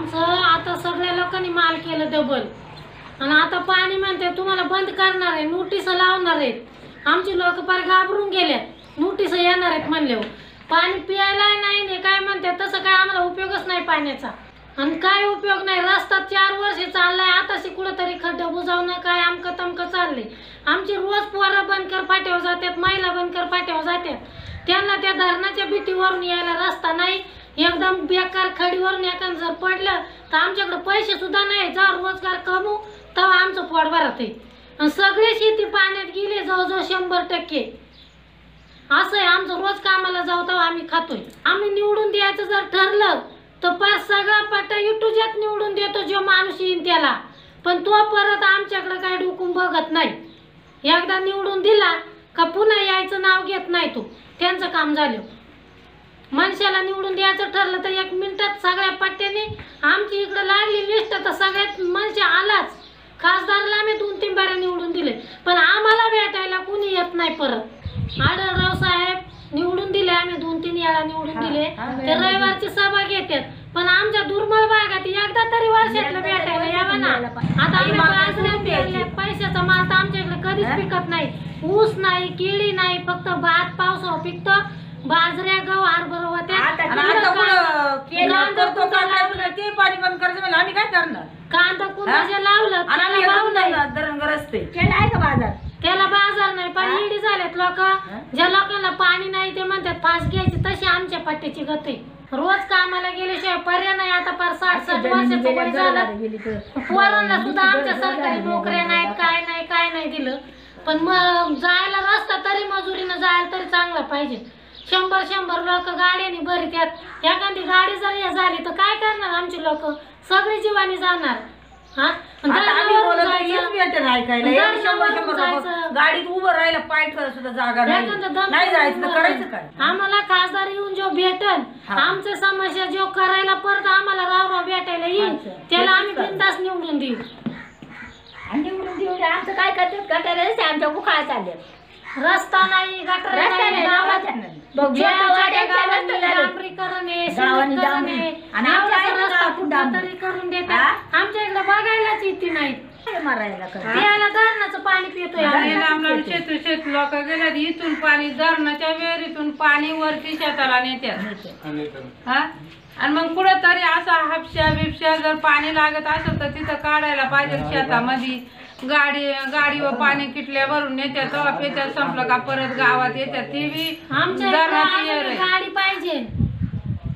आमचं आता सगळ्या लोकांनी माल केलं डबल आणि आता पाणी म्हणते तुम्हाला बंद करणार आहे नोटीस लावणार आहेत आमची लोक फार घाबरून गेले. नोटीस येणार आहेत म्हणले हो. पाणी प्यायला नाही नाही काय म्हणते तसं काय आम्हाला उपयोगच नाही पाण्याचा. आणि काय उपयोग नाही रस्ता चार वर्ष चाललाय आताशी कुठंतरी खड्डे बुजावणं काय आमकं तमकं चाललंय. आमची रोज पोरं बनकर फाट्यावर जातात महिला बनकर फाट्यावर जातात. त्यांना त्या धरणाच्या भीतीवरून यायला रस्ता नाही. एकदम बेकार खडीवरून एखादं जर पडलं तर आमच्याकडे पैसे सुद्धा नाही. जर रोजगार कमू तेव्हा आमचं पोट भरत आहे. आणि शेती पाण्यात गेले जवळजवळ शंभर टक्के. असं आहे आमचं रोज कामाला जाऊ तेव्हा आम्ही खातोय. आम्ही निवडून द्यायचं जर ठरलं तर पाच सगळा पट्टा युटूच्यात निवडून देतो जो माणूस येईन त्याला. पण तो परत आमच्याकडे काय डुकून बघत नाही. एकदा निवडून दिला का पुन्हा यायचं नाव घेत नाही तो. त्यांचं काम झालं. माणसाला निवडून द्यायचं ठरलं तर एक मिनिटात सगळ्या पट्ट्याने आमची इकडे लागली लिस्ट तर सगळ्यात माणसे आलाच. खासदारला आम्ही दोन तीन बाऱ्या निवडून दिले. पण आम्हाला भेटायला कुणी येत नाही परत. आढळराव साहेब निवडून दिले आम्ही दोन तीन वेळा निवडून दिले. ते रविवारची सभा घेतात. पण आमच्या दुर्बळ भागात एकदा तरी वर्षातलं भेटायला यावं ना. आता आम्ही पैशाचा माल तर आमच्याकडे कधीच पिकत नाही. ऊस नाही केळी नाही फक्त भात पावसावर पिकतो. बाजऱ्या होत्या. आणि आता कुठं? केलं कांदा? पुन्हा ते पाणी बंद करायचं म्हणजे आम्ही काय करणार? कांदा कुंदा लावलं? आणि आम्ही त्याला भाव नाही. एकदम दरंगर असते केला आहे का बाजार? त्याला बाजार नाही. पण इडी झाल्यात लोक. ज्या लोकांना पाणी नाही ते म्हणतात फास घ्यायची. तशी आमच्या पट्ट्याची गती. रोज कामाला गेल्याशिवाय पर्याय नाही. आता फार साठ साठ वर्षाचं वय झालं. पोरांना सुद्धा आमच्या सरकारी नोकऱ्या नाहीत काय नाही काय नाही दिलं. पण मग जायला रस्ता तरी मजुरीनं जायला तरी चांगला पाहिजे. शंभर शंभर लोक गाड्याने भरत्यात एखादी गाडी जर हे झाली तर काय करणार आमची लोक सगळी जीवानी जाणार हा आणि आता आम्ही धरणावरून बोलत जायचं. हेच भेटेल ऐकायला धरणावरून एवढे शंभर शंभर लोकं जायचं. गाडीत उभं राहिलं पाय ठेवायला सुद्धा जागा एखादं नाही दम नाही जायचं तर करून करायचं काय आम्हाला खासदार येऊन जो भेटन हा. आमच्या समस्या जो करायला परत आम्हाला राव राव भेटायला येईल अच्छा. त्याला आम्ही तर. बिंदास निवडून देऊ आणि निवडून देऊन आमचं काय करतात गटारे आमच्या उखाळ चालले रस्ता नाही गटर रस्ता नाही नाही, गावात गावात नाही. बघ, छोट्या गावात छोट्या यांच्या गावांनी रस्ता झाले. डांबरीकरण आहे, गावांनी सिमेंटीकरण डांबरी. आहे. आणि आमच्या एवढासा इकडं रस्ता गावात कुठं डांबरी. तरी करून देतात हा? आमच्या इकडे बघायलाच येते नाही मारायला? प्यायला धरणाचं पाणी पितोय आम्ही. शेत शेत लोक गेल्यात इथून पाणी धरणाच्या विहिरीतून पाणी वरती शेताला नेत्यात हा आणि मग कुठं तरी असा हापशा बिपशा जर पाणी लागत असेल तर तिथं काढायला पाहिजे शेतामध्ये गाडी गाडीवर पाणी किटल्या भरून नेत्यात तेव्हा पेत्यात संपलं का परत गावात येतात ती बी आमच्या धरणाची आहे. गाडी पाहिजे.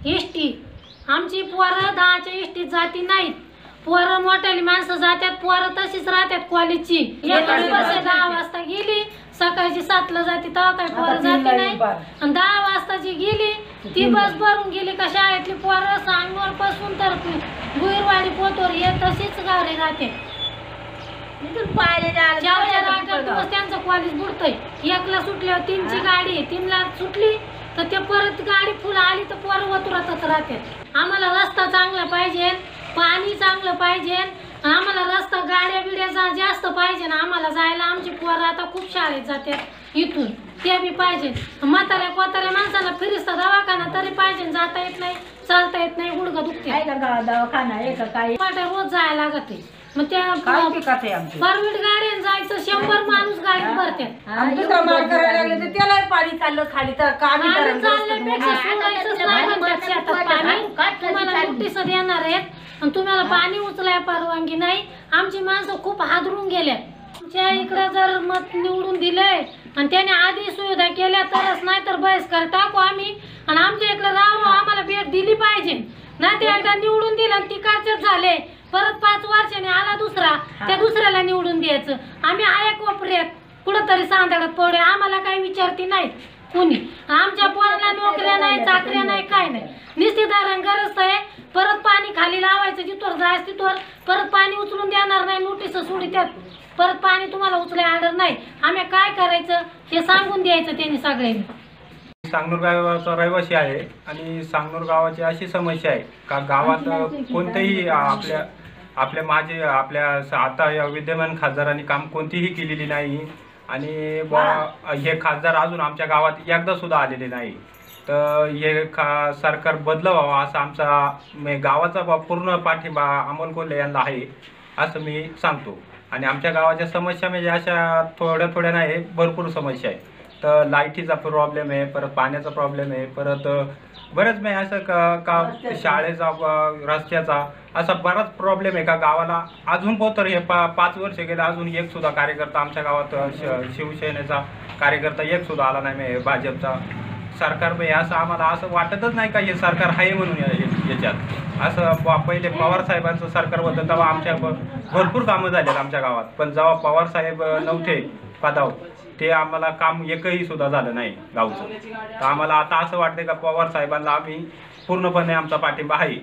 इष्टी आमची पोरं दहाच्या इष्टीत जाती नाहीत. पोरं मोठ्याली माणसं जातात पोरं तशीच राहतात कॉलेजची. बस दहा वाजता गेली सकाळची सातला जाते तेव्हा काही पोरं जाते नाही आणि दहा वाजताची गेली ती बस भरून गेली का शाळेतली पोरं सांगवर पासून तर गुईरवाडी पोतोर हे तशीच गाडी राहते. इथून जायला आठ आठ पडतं. दिवस त्यांचं कॉलेज बुडतंय. एकला सुटल्यावर तीनची गाडी आहे तीनला सुटली तर ते परत गाडी फुल आली तर पोरं वतुरातच राहते आम्हाला रस्ता चांगला पाहिजे पाणी चांगलं पाहिजे आम्हाला रस्ता गाड्या बिड्या जा जास्त पाहिजे ना आम्हाला जायला आमची पोरं आता खूप शाळेत जातात इथून. ते बी पाहिजे. म्हाताऱ्या कोताऱ्या माणसाला फिरिस्ता दवाखाना तरी पाहिजे जाता येत नाही चालता येत नाही गुडघं दुखते आहे का गावात दवाखाना आहे का काय? पाट्या रोज जायला लागत आहे मग काय त्या पिकात आहे आमचे. परवीट गाड्यान जायचं शंभर माणूस गाडीत भरतात हा, आणि दुसरा एवढं माल करायला गाडी. लागले तर त्यालाही पाणी चाललं खाली तर आणि चालण्यापेक्षा? सोडायचंच नाही म्हणतात शेतात पाणी. तुम्हाला देणार आहेत आणि तुम्हाला पाणी उचलाय परवानगी नाही. आमची माणसं खूप हादरून गेल्या आमच्या इकडे जर मत निवडून दिलंय आणि त्याने आधी सुविधा केल्या तरच नाही तर बहिष्कार टाकू आम्ही. आणि आमच्या इकडे राहू आम्हाला भेट दिली पाहिजे. नाही ते एकदा निवडून दिलं आणि तिकडचेच झाले. परत पाच वर्षाने आला दुसरा. त्या दुसऱ्याला निवडून द्यायचं. आम्ही आया कोपऱ्यात. कुठंतरी सांदाडात पडे आम्हाला काही विचारती नाहीत कुणी. आमच्या पोराला नोकऱ्या नाही चाकऱ्या नाही काय नाही. निश्चितारण गरज आहे. परत पाणी खाली लावायचं जिथवर जायचं तिथवर. परत पाणी उचलून देणार नाही. नोटीस सोडी त्यात परत पाणी तुम्हाला उचलाय आडर नाही. आम्ही काय करायचं हे सांगून द्यायचं त्यांनी सगळ्यांनी. सांगनूर गावाचा रहिवासी आहे आणि सांगनूर गावाची अशी समस्या आहे का गावात कोणतेही आपल्या आपल्या माझे आपल्या स- आता या विद्यमान खासदारांनी काम कोणतीही केलेली नाही आणि बुवा हे. खासदार अजून आमच्या गावात एकदा सुद्धा आलेले नाही. तर हे का सरकार बदलावं असा आमचा गावाचा बा- पूर्ण पाठिंबा अमोल कोल्हे यांना आहे असं मी सांगतो. आणि आमच्या गावाच्या समस्या म्हणजे अशा थोड्या थोड्या नाही भरपूर समस्या आहे. तर लाईटीचा प्रॉब्लेम आहे परत पाण्याचा प्रॉब्लेम आहे परत बरेच नाही असं का का शाळेचा रस्त्याचा असा बराच प्रॉब्लेम आहे का गावाला. अजून पण तर हे पा पाच वर्ष गेले अजून एक सुद्धा कार्यकर्ता आमच्या गावात शिवसेनेचा कार्यकर्ता एक सुद्धा आला नाही म्हणजे भाजपचा. सरकार बे असं आम्हाला असं वाटतच नाही का हे सरकार आहे म्हणून या- याच्यात? असं पहिले पवार साहेबांचं सरकार होतं तेव्हा आमच्या भरपूर कामं झालेत आमच्या गावात. पण जेव्हा पवार साहेब नव्हते पदाव ते आम्हाला काम एकही सुद्धा झालं नाही गावचं. तर आम्हाला आता असं वाटतं का पवार साहेबांना आम्ही पूर्णपणे आमचा पाठिंबा आहे.